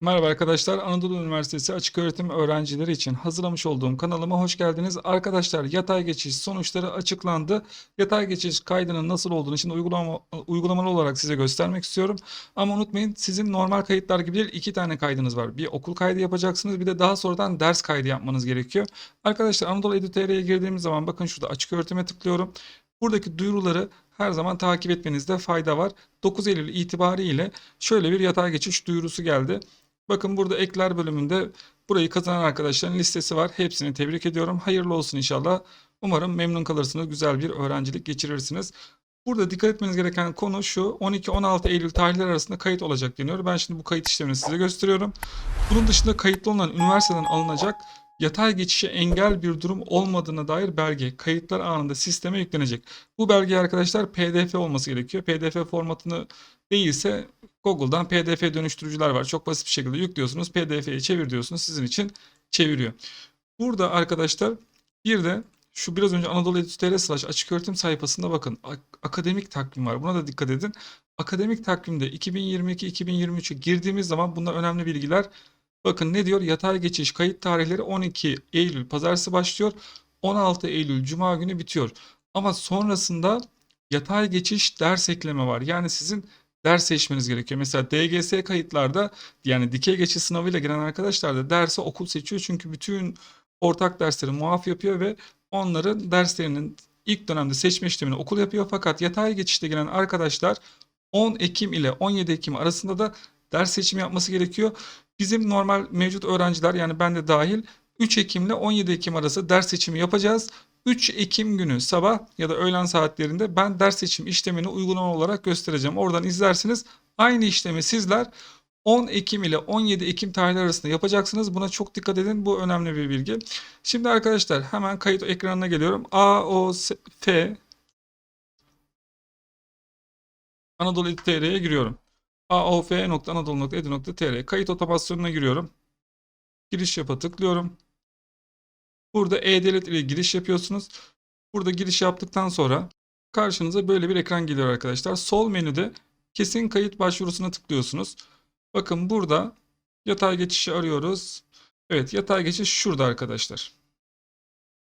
Merhaba arkadaşlar. Anadolu Üniversitesi Açıköğretim öğrencileri için hazırlamış olduğum kanalıma hoş geldiniz. Arkadaşlar yatay geçiş sonuçları açıklandı. Yatay geçiş kaydının nasıl olduğunu şimdi uygulama, uygulamalı olarak size göstermek istiyorum. Ama unutmayın sizin normal kayıtlar gibi değil iki tane kaydınız var. Bir okul kaydı yapacaksınız bir de daha sonradan ders kaydı yapmanız gerekiyor. Arkadaşlar Anadolu Edu.tr'ye girdiğimiz zaman bakın şurada açıköğretime tıklıyorum. Buradaki duyuruları her zaman takip etmenizde fayda var. 9 Eylül itibariyle şöyle bir yatay geçiş duyurusu geldi. Bakın burada ekler bölümünde burayı kazanan arkadaşların listesi var. Hepsini tebrik ediyorum. Hayırlı olsun inşallah. Umarım memnun kalırsınız. Güzel bir öğrencilik geçirirsiniz. Burada dikkat etmeniz gereken konu şu. 12-16 Eylül tarihleri arasında kayıt olacak deniyor. Ben şimdi bu kayıt işlemini size gösteriyorum. Bunun dışında kayıtlı olan üniversiteden alınacak yatay geçişe engel bir durum olmadığına dair belge kayıtlar anında sisteme yüklenecek. Bu belge arkadaşlar PDF olması gerekiyor. PDF formatını değilse Google'dan PDF dönüştürücüler var. Çok basit bir şekilde yüklüyorsunuz. PDF'ye çevir diyorsunuz. Sizin için çeviriyor. Burada arkadaşlar bir de şu biraz önce Anadolu Edü.tr slash açık öğretim sayfasında bakın ak- akademik takvim var. Buna da dikkat edin. Akademik takvimde 2022-2023'e girdiğimiz zaman bunlar önemli bilgiler. Bakın ne diyor? Yatay geçiş kayıt tarihleri 12 Eylül pazartesi başlıyor. 16 Eylül cuma günü bitiyor. Ama sonrasında yatay geçiş ders ekleme var. Yani sizin ders seçmeniz gerekiyor. Mesela DGS kayıtlarda yani dikey geçiş sınavıyla giren arkadaşlar da derse okul seçiyor. Çünkü bütün ortak dersleri muaf yapıyor ve onların derslerinin ilk dönemde seçme işlemini okul yapıyor. Fakat yatay geçişte giren arkadaşlar 10 Ekim ile 17 Ekim arasında da ders seçimi yapması gerekiyor. Bizim normal mevcut öğrenciler yani ben de dahil 3 Ekim ile 17 Ekim arası ders seçimi yapacağız. 3 Ekim günü sabah ya da öğlen saatlerinde ben ders seçim işlemini uygulama olarak göstereceğim. Oradan izlersiniz. Aynı işlemi sizler 10 Ekim ile 17 Ekim tarihleri arasında yapacaksınız. Buna çok dikkat edin. Bu önemli bir bilgi. Şimdi arkadaşlar hemen kayıt ekranına geliyorum. AOF Anadolu TR'ye giriyorum. aof.anadolu.edu.tr kayıt otomasyonuna giriyorum. Giriş yapa tıklıyorum. Burada e-devlet ile giriş yapıyorsunuz. Burada giriş yaptıktan sonra karşınıza böyle bir ekran geliyor arkadaşlar. Sol menüde kesin kayıt başvurusuna tıklıyorsunuz. Bakın burada yatay geçişi arıyoruz. Evet yatay geçiş şurada arkadaşlar.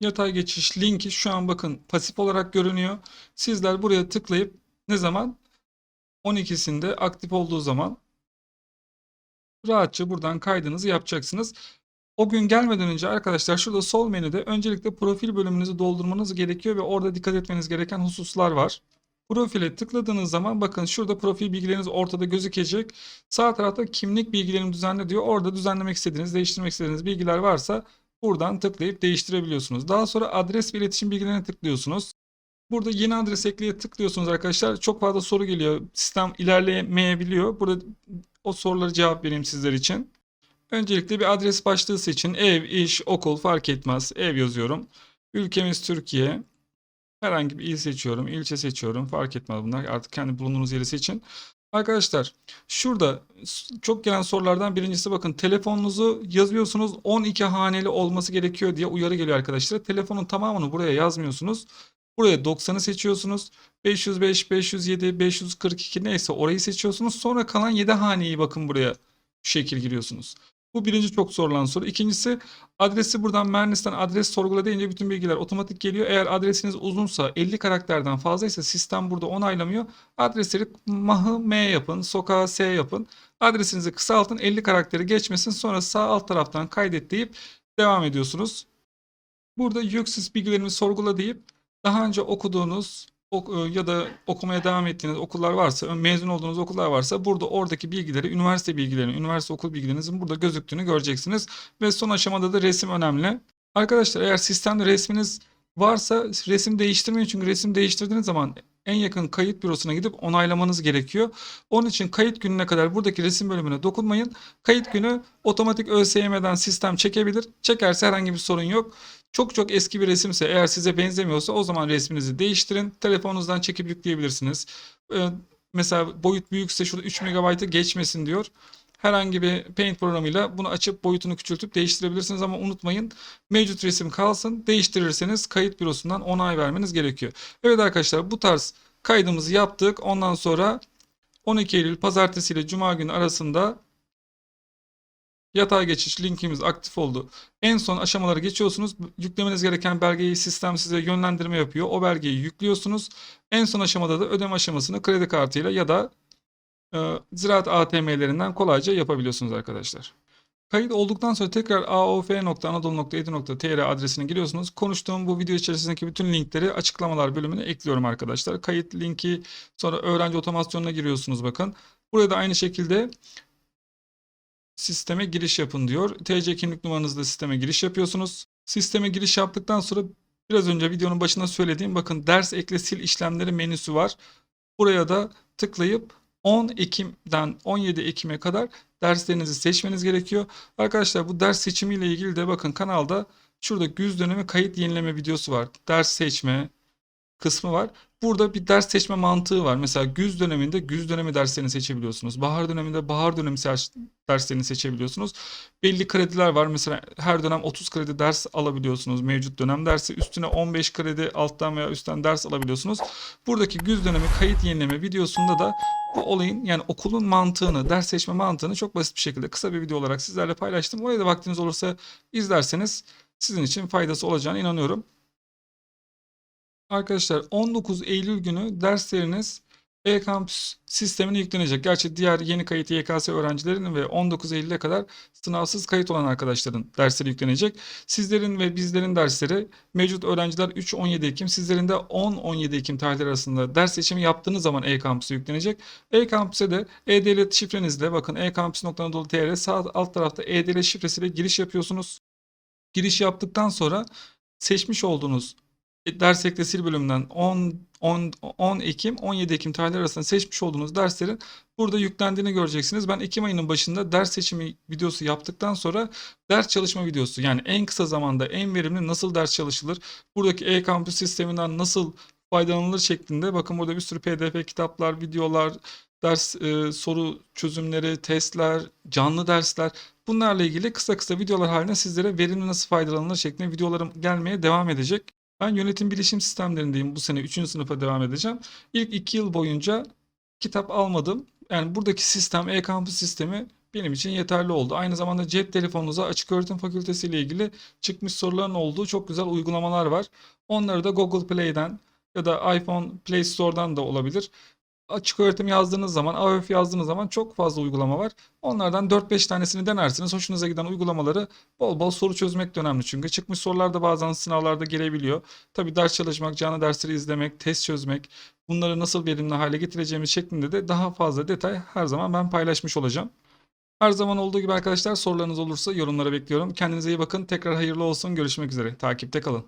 Yatay geçiş linki şu an bakın pasif olarak görünüyor. Sizler buraya tıklayıp ne zaman 12'sinde aktif olduğu zaman rahatça buradan kaydınızı yapacaksınız. O gün gelmeden önce arkadaşlar şurada sol menüde öncelikle profil bölümünüzü doldurmanız gerekiyor ve orada dikkat etmeniz gereken hususlar var. Profile tıkladığınız zaman bakın şurada profil bilgileriniz ortada gözükecek. Sağ tarafta kimlik bilgilerimi düzenle diyor. Orada düzenlemek istediğiniz, değiştirmek istediğiniz bilgiler varsa buradan tıklayıp değiştirebiliyorsunuz. Daha sonra adres ve iletişim bilgilerine tıklıyorsunuz. Burada yeni adres ekleye tıklıyorsunuz arkadaşlar. Çok fazla soru geliyor. Sistem ilerleyemeyebiliyor. Burada o soruları cevap vereyim sizler için. Öncelikle bir adres başlığı seçin. Ev, iş, okul fark etmez. Ev yazıyorum. Ülkemiz Türkiye. Herhangi bir il seçiyorum. ilçe seçiyorum. Fark etmez bunlar. Artık kendi bulunduğunuz yeri seçin. Arkadaşlar şurada çok gelen sorulardan birincisi bakın telefonunuzu yazıyorsunuz 12 haneli olması gerekiyor diye uyarı geliyor arkadaşlar. Telefonun tamamını buraya yazmıyorsunuz. Buraya 90'ı seçiyorsunuz. 505, 507, 542 neyse orayı seçiyorsunuz. Sonra kalan 7 haneyi bakın buraya şu şekil giriyorsunuz. Bu birinci çok sorulan soru. İkincisi adresi buradan Mernis'ten adres sorgula deyince bütün bilgiler otomatik geliyor. Eğer adresiniz uzunsa 50 karakterden fazlaysa sistem burada onaylamıyor. Adresleri mahı M yapın, sokağı S yapın. Adresinizi kısaltın 50 karakteri geçmesin sonra sağ alt taraftan kaydet deyip devam ediyorsunuz. Burada yüksüz bilgilerimi sorgula deyip daha önce okuduğunuz ok- e, ya da okumaya devam ettiğiniz okullar varsa, mezun olduğunuz okullar varsa burada oradaki bilgileri, üniversite bilgilerini, üniversite okul bilgilerinizin burada gözüktüğünü göreceksiniz. Ve son aşamada da resim önemli. Arkadaşlar eğer sistemde resminiz varsa resim değiştirmeyin çünkü resim değiştirdiğiniz zaman en yakın kayıt bürosuna gidip onaylamanız gerekiyor. Onun için kayıt gününe kadar buradaki resim bölümüne dokunmayın. Kayıt günü otomatik ÖSYM'den sistem çekebilir. Çekerse herhangi bir sorun yok. Çok çok eski bir resimse eğer size benzemiyorsa o zaman resminizi değiştirin. Telefonunuzdan çekip yükleyebilirsiniz. Ee, mesela boyut büyükse şurada 3 MB'ı geçmesin diyor. Herhangi bir Paint programıyla bunu açıp boyutunu küçültüp değiştirebilirsiniz ama unutmayın mevcut resim kalsın. Değiştirirseniz kayıt bürosundan onay vermeniz gerekiyor. Evet arkadaşlar bu tarz kaydımızı yaptık. Ondan sonra 12 Eylül pazartesi ile cuma günü arasında Yatay geçiş linkimiz aktif oldu. En son aşamaları geçiyorsunuz. Yüklemeniz gereken belgeyi sistem size yönlendirme yapıyor. O belgeyi yüklüyorsunuz. En son aşamada da ödeme aşamasını kredi kartıyla ya da ziraat ATM'lerinden kolayca yapabiliyorsunuz arkadaşlar. Kayıt olduktan sonra tekrar aof.anadolu.edu.tr adresine giriyorsunuz. Konuştuğum bu video içerisindeki bütün linkleri açıklamalar bölümüne ekliyorum arkadaşlar. Kayıt linki sonra öğrenci otomasyonuna giriyorsunuz bakın. Burada da aynı şekilde sisteme giriş yapın diyor. TC kimlik numaranızla sisteme giriş yapıyorsunuz. Sisteme giriş yaptıktan sonra biraz önce videonun başında söylediğim bakın ders ekle sil işlemleri menüsü var. Buraya da tıklayıp 10 Ekim'den 17 Ekim'e kadar derslerinizi seçmeniz gerekiyor. Arkadaşlar bu ders seçimiyle ilgili de bakın kanalda şurada güz dönemi kayıt yenileme videosu var. Ders seçme kısmı var. Burada bir ders seçme mantığı var. Mesela güz döneminde güz dönemi derslerini seçebiliyorsunuz. Bahar döneminde bahar dönemi derslerini seçebiliyorsunuz. Belli krediler var. Mesela her dönem 30 kredi ders alabiliyorsunuz. Mevcut dönem dersi üstüne 15 kredi alttan veya üstten ders alabiliyorsunuz. Buradaki güz dönemi kayıt yenileme videosunda da bu olayın yani okulun mantığını, ders seçme mantığını çok basit bir şekilde kısa bir video olarak sizlerle paylaştım. Oraya da vaktiniz olursa izlerseniz sizin için faydası olacağına inanıyorum. Arkadaşlar 19 Eylül günü dersleriniz e-kampüs sistemine yüklenecek. Gerçi diğer yeni kayıt YKS öğrencilerinin ve 19 Eylül'e kadar sınavsız kayıt olan arkadaşların dersleri yüklenecek. Sizlerin ve bizlerin dersleri mevcut öğrenciler 3-17 Ekim, sizlerin de 10-17 Ekim tarihleri arasında ders seçimi yaptığınız zaman e-kampüse yüklenecek. E-kampüse de e-devlet şifrenizle bakın e-kampüs.anadolu.tr sağ alt tarafta e-devlet şifresiyle giriş yapıyorsunuz. Giriş yaptıktan sonra seçmiş olduğunuz ders ekle sil bölümünden 10, 10, 10 Ekim 17 Ekim tarihleri arasında seçmiş olduğunuz derslerin burada yüklendiğini göreceksiniz. Ben Ekim ayının başında ders seçimi videosu yaptıktan sonra ders çalışma videosu yani en kısa zamanda en verimli nasıl ders çalışılır, buradaki e-kampüs sisteminden nasıl faydalanılır şeklinde bakın burada bir sürü pdf kitaplar, videolar, ders e, soru çözümleri, testler, canlı dersler bunlarla ilgili kısa kısa videolar halinde sizlere verimli nasıl faydalanılır şeklinde videolarım gelmeye devam edecek. Ben yönetim bilişim sistemlerindeyim. Bu sene 3. sınıfa devam edeceğim. İlk 2 yıl boyunca kitap almadım. Yani buradaki sistem, e-kampüs sistemi benim için yeterli oldu. Aynı zamanda cep telefonunuza açık öğretim fakültesi ile ilgili çıkmış soruların olduğu çok güzel uygulamalar var. Onları da Google Play'den ya da iPhone Play Store'dan da olabilir. Açık öğretim yazdığınız zaman, AÖF yazdığınız zaman çok fazla uygulama var. Onlardan 4-5 tanesini denersiniz. Hoşunuza giden uygulamaları bol bol soru çözmek de önemli çünkü. Çıkmış sorular da bazen sınavlarda gelebiliyor. Tabii ders çalışmak, canlı dersleri izlemek, test çözmek, bunları nasıl verimli hale getireceğimiz şeklinde de daha fazla detay her zaman ben paylaşmış olacağım. Her zaman olduğu gibi arkadaşlar sorularınız olursa yorumlara bekliyorum. Kendinize iyi bakın. Tekrar hayırlı olsun. Görüşmek üzere. Takipte kalın.